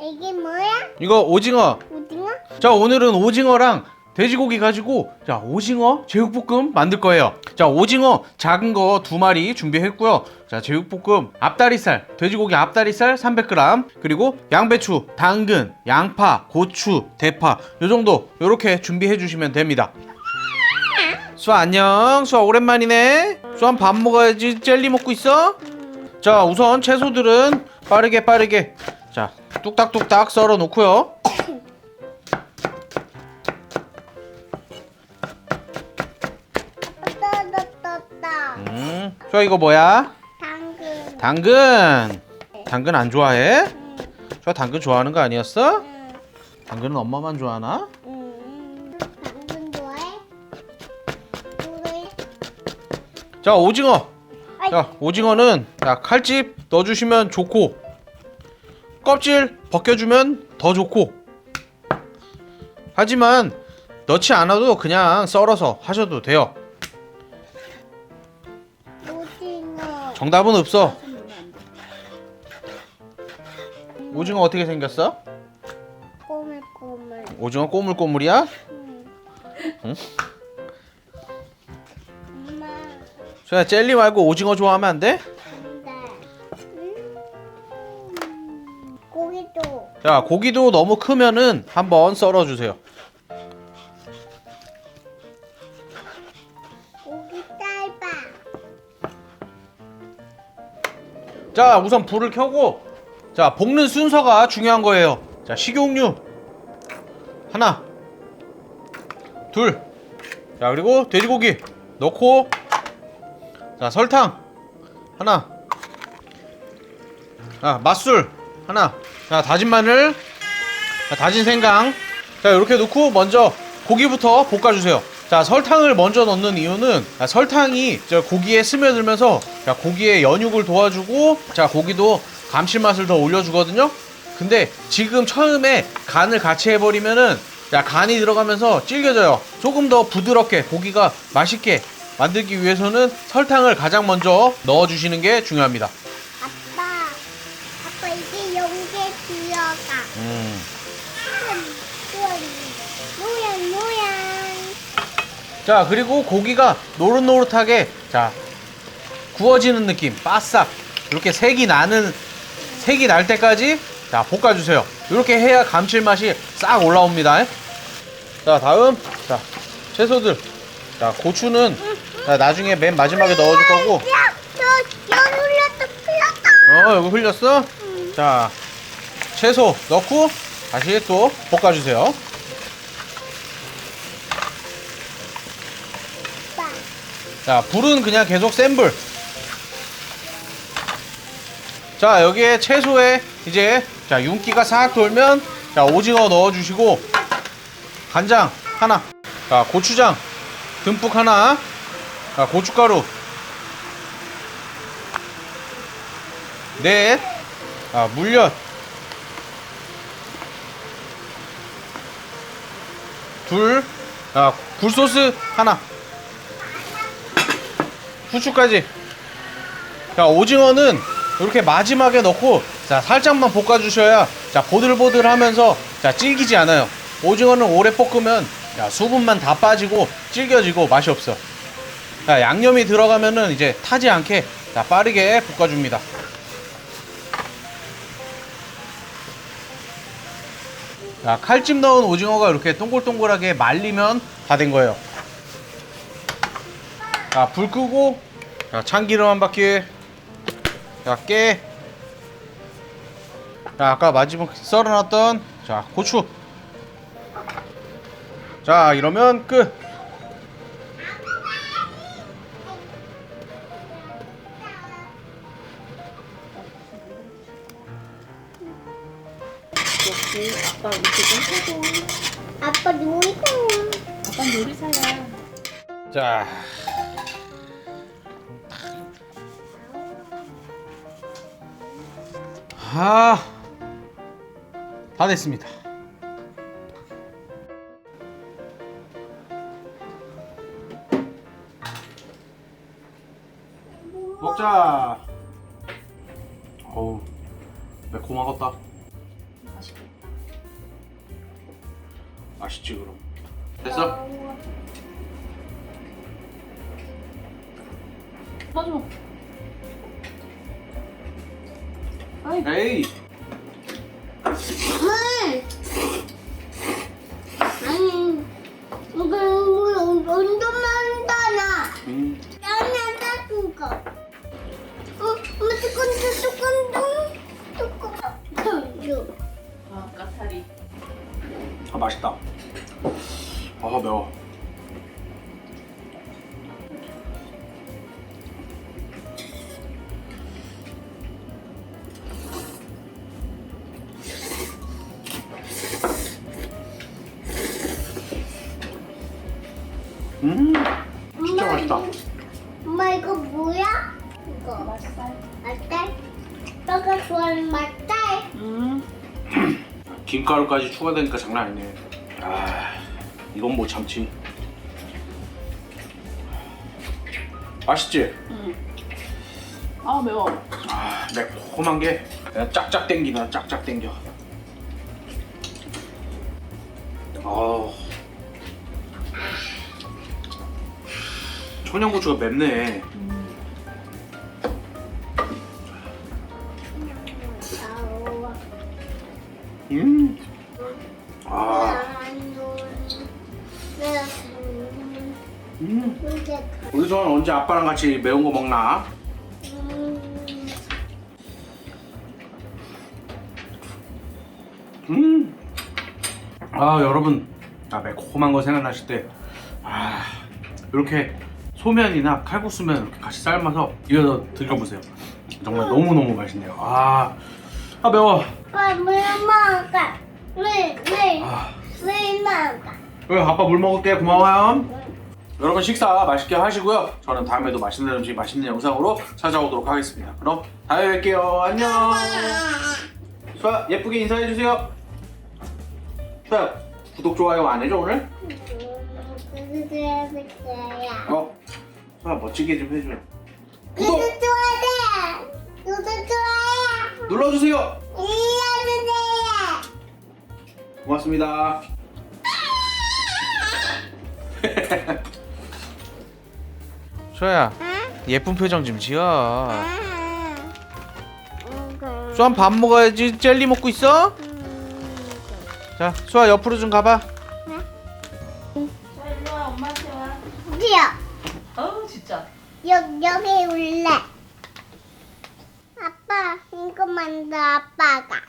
이게 뭐야? 이거 오징어. 오징어? 자 오늘은 오징어랑 돼지고기 가지고 자 오징어 제육볶음 만들 거예요. 자 오징어 작은 거 두 마리 준비했고요. 자 제육볶음 앞다리살 돼지고기 앞다리살 300g 그리고 양배추, 당근, 양파, 고추, 대파 요 정도 요렇게 준비해 주시면 됩니다. 수아 안녕. 수아 오랜만이네. 수아 밥 먹어야지. 젤리 먹고 있어? 자 우선 채소들은 빠르게 빠르게 자 뚝딱뚝딱 썰어 놓고요. 음, 수아 이거 뭐야? 당근. 당근. 당근 안 좋아해? 응. 수아 당근 좋아하는 거 아니었어? 응. 당근은 엄마만 좋아하나? 자 오징어. 자 오징어는 자 칼집 넣어주시면 좋고 껍질 벗겨주면 더 좋고 하지만 넣지 않아도 그냥 썰어서 하셔도 돼요. 오징어. 정답은 없어. 오징어 어떻게 생겼어? 꼬물꼬물. 오징어 꼬물꼬물이야? 응. 수야 젤리 말고 오징어 좋아하면 안 돼? 근데. 음. 고기도. 자 고기도 너무 크면은 한번 썰어주세요. 고기 짧아. 자 우선 불을 켜고 자 볶는 순서가 중요한 거예요. 자 식용유 하나 둘 자 그리고 돼지고기 넣고 자 설탕 하나 아 맛술 하나 자 다진 마늘 자, 다진 생강 자 이렇게 넣고 먼저 고기부터 볶아주세요. 자 설탕을 먼저 넣는 이유는 아, 설탕이 저 고기에 스며들면서 자, 고기의 연육을 도와주고 자 고기도 감칠맛을 더 올려주거든요. 근데 지금 처음에 간을 같이 해버리면은 자 간이 들어가면서 질겨져요. 조금 더 부드럽게 고기가 맛있게 만들기 위해서는 설탕을 가장 먼저 넣어주시는 게 중요합니다. 아빠. 아빠 이게 연계 들어가. 음. 노양 노양. 자 그리고 고기가 노릇노릇하게 자 구워지는 느낌 바싹 이렇게 색이 나는 색이 날 때까지 자 볶아주세요 이렇게 해야 감칠맛이 싹 올라옵니다 자 다음 자 채소들 자 고추는 자, 나중에 맨 마지막에 넣어줄 거고 야, 너연 흘렸다 흘렸다. 어 이거 흘렸어 자 채소 넣고 다시 또 볶아주세요 아빠. 자, 불은 그냥 계속 센 불. 자, 여기에 채소에 이제 자, 윤기가 싹 돌면 자, 오징어 넣어 주시고 간장 하나. 자, 고추장 듬뿍 하나. 자, 고춧가루 넷. 아, 물엿 둘. 아, 굴소스 하나. 후추까지. 자, 오징어는 이렇게 마지막에 넣고 자, 살짝만 볶아 주셔야 자, 보들보들 하면서 자, 질기지 않아요. 오징어는 오래 볶으면 야, 수분만 다 빠지고 질겨지고 맛이 없어. 자, 양념이 들어가면은 이제 타지 않게 자, 빠르게 볶아 줍니다. 자, 칼집 넣은 오징어가 이렇게 동글동글하게 말리면 다 된 거예요. 자, 불 끄고 자, 참기름 한 바퀴. 자, 깨. 자, 아까 마지막 썰어놨던 자, 고추. 자, 이러면 끝. 역시 아빠 이렇게 좀 해도 아빠 놀이터. 아빠 요리사야. 자. 아. 다 됐습니다. 먹자. 어우 매콤하겠다. 맛있지 그럼. 됐어? 맞아. 아이, 에이. 매워. 음, 진짜 맛있다. 엄마 이거 뭐야? 이거 맛살. 맛살? 너가 좋아하는 맛살? 음. 김가루까지 추가되니까 장난 아니네. 아, 이건 못 참지. 맛있지? 음. 아, 매워. 아, 매콤한 게 그냥 짝짝 땡기나 짝짝 땡겨. 아, 청양고추가 맵네. 음, 아, 음. 우리 소은 언제 아빠랑 같이 매운 거 먹나? 음. 아 여러분, 아 매콤한 거 생각나실 때, 아 이렇게 소면이나 칼국수면 이렇게 같이 삶아서 이어서 드셔보세요. 정말 너무 너무 맛있네요. 아, 아 매워. 아빠 물 먹어. 물, 물, 아, 물 먹어. 그래 아빠 물 먹을게 고마워요. 여러분 식사 맛있게 하시고요. 저는 다음에도 맛있는 음식 맛있는 영상으로 찾아오도록 하겠습니다. 그럼 다음에 뵐게요. 안녕. 수아 예쁘게 인사해 주세요. 수아 구독 좋아요 안 해줘 오늘? 구독 좋아요. 어? 수아 멋지게 좀 해줘. 구독 구독 좋아요. 구독 좋아요. 눌러주세요. 알려주세요. 고맙습니다. 수아야 예쁜 표정 좀 지어. 수아 밥 먹어야지 젤리 먹고 있어? 자 수아 옆으로 좀 가봐. 자, 일로 와. 엄마한테 와. 어디요? 어우, 진짜. 여기 여기 올래. 아빠 이거 만져 아빠가.